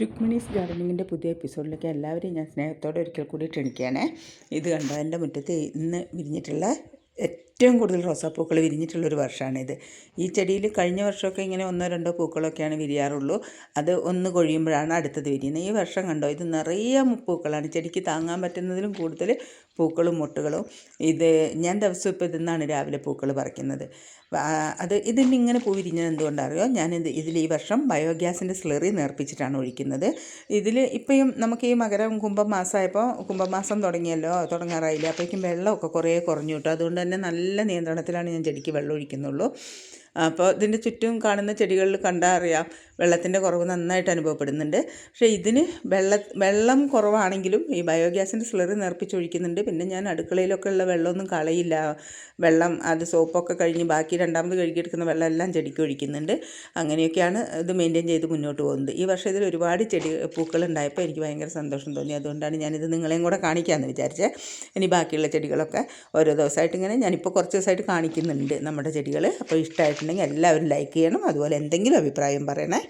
രുക്മിണീസ് ഗാർഡനിങ്ങിന്റെ പുതിയ എപ്പിസോഡിലേക്ക് എല്ലാവരെയും ഞാൻ സ്നേഹത്തോടെ ഒരിക്കൽ കൂടി ക്ഷണിക്കുകയാണ്. ഇത് കണ്ടോ എന്റെ മുറ്റത്ത് ഇന്ന് വിരിഞ്ഞിട്ടുള്ള ഏറ്റവും കൂടുതൽ റോസാപ്പൂക്കൾ വിരിഞ്ഞിട്ടുള്ളൊരു വർഷമാണിത്. ഈ ചെടിയിൽ കഴിഞ്ഞ വർഷമൊക്കെ ഇങ്ങനെ ഒന്നോ രണ്ടോ പൂക്കളൊക്കെയാണ് വിരിയാറുള്ളൂ. അത് ഒന്ന് കൊഴിയുമ്പോഴാണ് അടുത്തത് വിരിയുന്നത്. ഈ വർഷം കണ്ടോ ഇത് നിറയെ പൂക്കളാണ്. ചെടിക്ക് താങ്ങാൻ പറ്റുന്നതിലും കൂടുതൽ പൂക്കളും മുട്ടുകളും. ഇത് ഞാൻ ദിവസം ഇപ്പോൾ ഇതിന്നാണ് രാവിലെ പൂക്കൾ പറിക്കുന്നത്. അത് ഇതിന് ഇങ്ങനെ പൂ വിരിഞ്ഞത് എന്തുകൊണ്ടറിയോ? ഞാനിത് ഇതിൽ ഈ വർഷം ബയോഗ്യാസിന്റെ സ്ലറി നേർപ്പിച്ചിട്ടാണ് ഒഴിക്കുന്നത്. ഇതിൽ ഇപ്പോഴും നമുക്ക് ഈ മകരം കുംഭമാസമായപ്പോൾ കുംഭമാസം തുടങ്ങിയല്ലോ തുടങ്ങാറായില്ല? അപ്പോഴേക്കും വെള്ളമൊക്കെ കുറേ കുറഞ്ഞു കിട്ടും. അതുകൊണ്ട് തന്നെ നല്ല നിയന്ത്രണത്തിലാണ് ഞാൻ ചെടിക്ക് വെള്ളം ഒഴിക്കുന്നുള്ളൂ. അപ്പോൾ ഇതിന്റെ ചുറ്റും കാണുന്ന ചെടികളിൽ കണ്ടാൽ അറിയാം വെള്ളത്തിന്റെ കുറവ് നന്നായിട്ട് അനുഭവപ്പെടുന്നുണ്ട്. പക്ഷേ ഇതിന് വെള്ള വെള്ളം കുറവാണെങ്കിലും ഈ ബയോഗ്യാസിന്റെ സ്ലറി നേർപ്പിച്ചൊഴിക്കുന്നുണ്ട് പിന്നെ ഞാൻ അടുക്കളയിലൊക്കെ ഉള്ള വെള്ളമൊന്നും കളയില്ല. വെള്ളം അത് സോപ്പൊക്കെ കഴിഞ്ഞ് ബാക്കി രണ്ടാമത് കഴുകിയെടുക്കുന്ന വെള്ളം എല്ലാം ചെടിക്ക് ഒഴിക്കുന്നുണ്ട്. അങ്ങനെയൊക്കെയാണ് ഇത് മെയിന്റെയിൻ ചെയ്ത് മുന്നോട്ട് പോകുന്നത്. ഈ വർഷം ഇതിൽ ഒരുപാട് ചെടി പൂക്കൾ ഉണ്ടായപ്പോൾ എനിക്ക് ഭയങ്കര സന്തോഷം തോന്നി. അതുകൊണ്ടാണ് ഞാനിത് നിങ്ങളെയും കൂടെ കാണിക്കാമെന്ന് വിചാരിച്ചത് ഇനി ബാക്കിയുള്ള ചെടികളൊക്കെ ഓരോ ദിവസമായിട്ട് ഇങ്ങനെ ഞാനിപ്പോൾ കുറച്ച് ദിവസമായിട്ട് കാണിക്കുന്നുണ്ട് നമ്മുടെ ചെടികൾ അപ്പോൾ ഇഷ്ടമായിട്ടുണ്ടെങ്കിൽ എല്ലാവരും ലൈക്ക് ചെയ്യണം. അതുപോലെ എന്തെങ്കിലും അഭിപ്രായം പറയണേ.